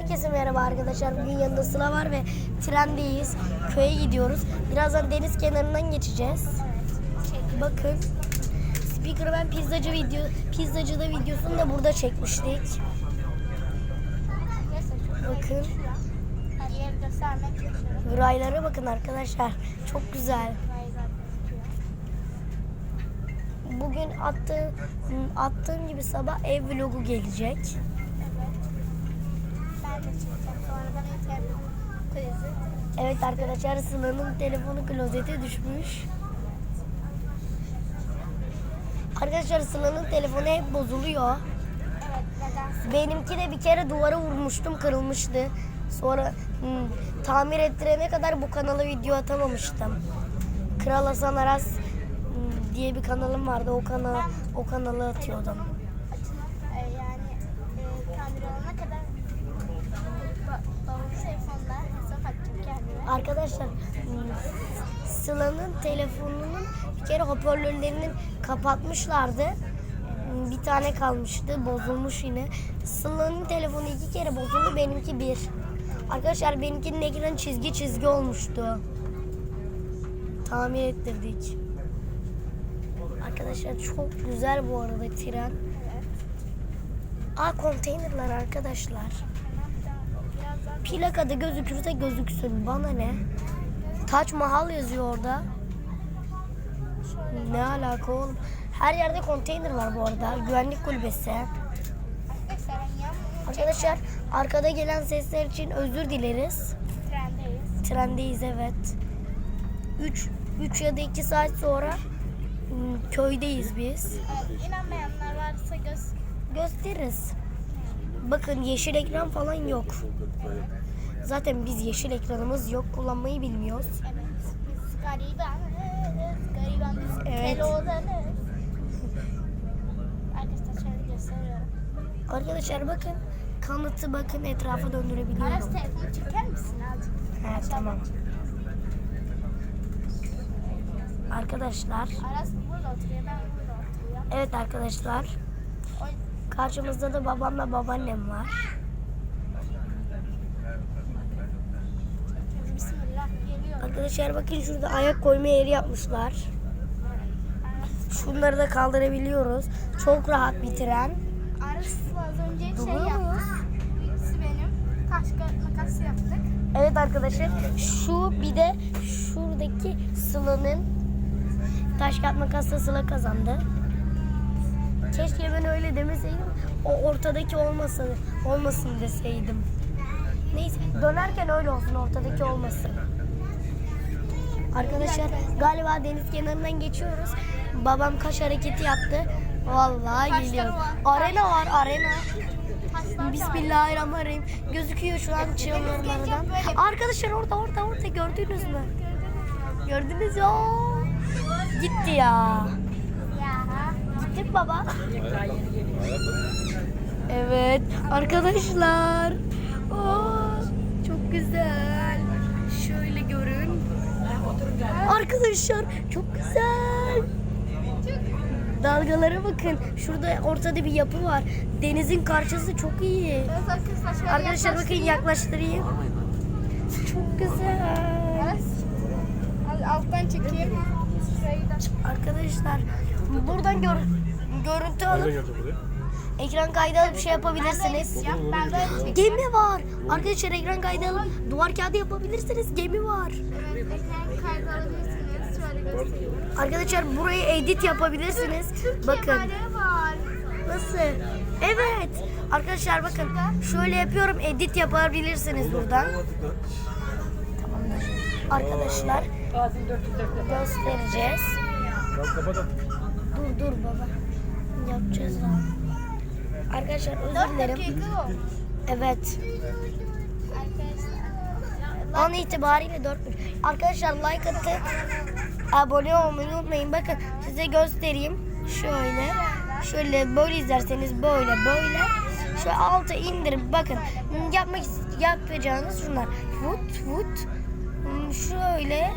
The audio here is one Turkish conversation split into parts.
Herkese merhaba arkadaşlar. Bugün yanında Sıla var ve trendeyiz. Köye gidiyoruz. Birazdan deniz kenarından geçeceğiz. Bakın. Speaker ben pizzacı video, pizzacıda videosunu da burada çekmiştik. Bakın. Raylara bakın arkadaşlar. Çok güzel. Bugün attığım, attığım gibi sabah ev vlogu gelecek. Ben de çekeceğim. Sonra da benim telefon krizi. Evet arkadaşlar Sıla'nın telefonu klozete düşmüş. Arkadaşlar Sıla'nın telefonu hep bozuluyor. Benimki de bir kere duvara vurmuştum kırılmıştı. Sonra hmm, tamir ettirene kadar bu kanala video atamamıştım. Kral Hasan Aras hmm, diye bir kanalım vardı. O kanala o kanala atıyordum. Arkadaşlar Sıla'nın telefonunun bir kere hoparlörlerini kapatmışlardı. Bir tane kalmıştı. Bozulmuş yine. Sıla'nın telefonu iki kere bozuldu. Benimki bir. Arkadaşlar benimkinin ekranı çizgi çizgi olmuştu. Tamir ettirdik. Arkadaşlar çok güzel bu arada tren. Aa konteynerler arkadaşlar. Hemen bir daha birazdan Plakada gözükürse gözüksün. Bana ne? Taç Mahal yazıyor orada. Ne alaka oğlum? Her yerde konteyner var bu arada. Güvenlik kulübesi. Arkadaşlar arkada gelen sesler için özür dileriz. trendeyiz. Trendeyiz evet. 3 3 ya da 2 saat sonra hmm, köydeyiz biz. Evet, inanmayanlar varsa göz Gösteririz. Bakın yeşil ekran falan yok. Zaten biz yeşil ekranımız yok. Kullanmayı bilmiyoruz. Evet, biz garibanız, garibanız, Evet. Arkadaşlar şöyle gösteriyorum. Arkadaşlar bakın kanıtı bakın etrafa Aras döndürebiliyorum. telefonu çeker misin azıcık? He tamam. Arkadaşlar Aras burada oturuyor, ben burada oturuyorum. evet arkadaşlar karşımızda da babamla babaannem var. Arkadaşlar bakın şurada ayak koyma yeri yapmışlar. Şunları da kaldırabiliyoruz. Çok rahat bir tren. Aras az önce şey Duruyor yaptı. muyuz? Birisi benim. Taş kağıt makas yaptık. Evet arkadaşlar şu bir de şuradaki Sıla'nın taş kağıt makasla Sıla kazandı. Keşke ben öyle demeseydim. O ortadaki olmasın, olmasın deseydim. Neyse dönerken öyle olsun ortadaki olmasın. Arkadaşlar galiba deniz kenarından geçiyoruz. Babam kaş hareketi yaptı. Vallahi geliyor. Arena var arena. Bismillahirrahmanirrahim. Gözüküyor şu an çığırlarından. Arkadaşlar orada orada orada gördünüz mü? Gördünüz ya. Gitti ya. Ya. Gittik baba. Evet arkadaşlar. Oo, çok güzel. Şöyle görün. Arkadaşlar çok güzel. Dalgalara bakın. Şurada ortada bir yapı var. Denizin karşısı çok iyi. Arkadaşlar bakın yaklaştırayım. Çok güzel. Alttan çekeyim. Arkadaşlar buradan gör, görüntü alıp ekran kaydı alıp şey yapabilirsiniz. Yap, ben. Gemi var. Arkadaşlar ekran kaydı alıp duvar kağıdı yapabilirsiniz. Gemi var. Evet, ekran kaydı alabilirsiniz. Şöyle göstereyim. Arkadaşlar burayı edit yapabilirsiniz. Türkiye Bakın var. nasıl? Evet. Arkadaşlar bakın şöyle yapıyorum edit yapabilirsiniz buradan. Tamamdır. Arkadaşlar göstereceğiz. Dur dur baba. Yapacağız daha. Arkadaşlar özür 4 dilerim. Evet. An itibariyle 4 Arkadaşlar like atıp abone olmayı unutmayın. Bakın size göstereyim. Şöyle. Şöyle böyle izlerseniz böyle böyle. Şu alta indirip bakın yapmak yapacağınız şunlar. Foot foot Hmm, şöyle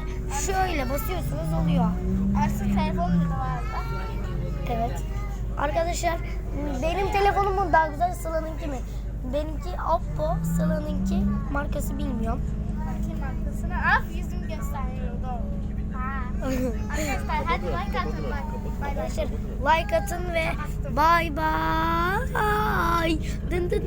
şöyle basıyorsunuz oluyor. Arsın telefonum da vardı. Evet. Arkadaşlar benim telefonumun daha güzel Sıla'nınki mi? benimki Oppo, Sıla'nınki markası bilmiyorum. Bakayım arkasına. Af yüzüm gösteriyordu. Ha. Arkadaşlar hadi like atın bay. Arkadaşlar like atın ve bay bay. Dın dın.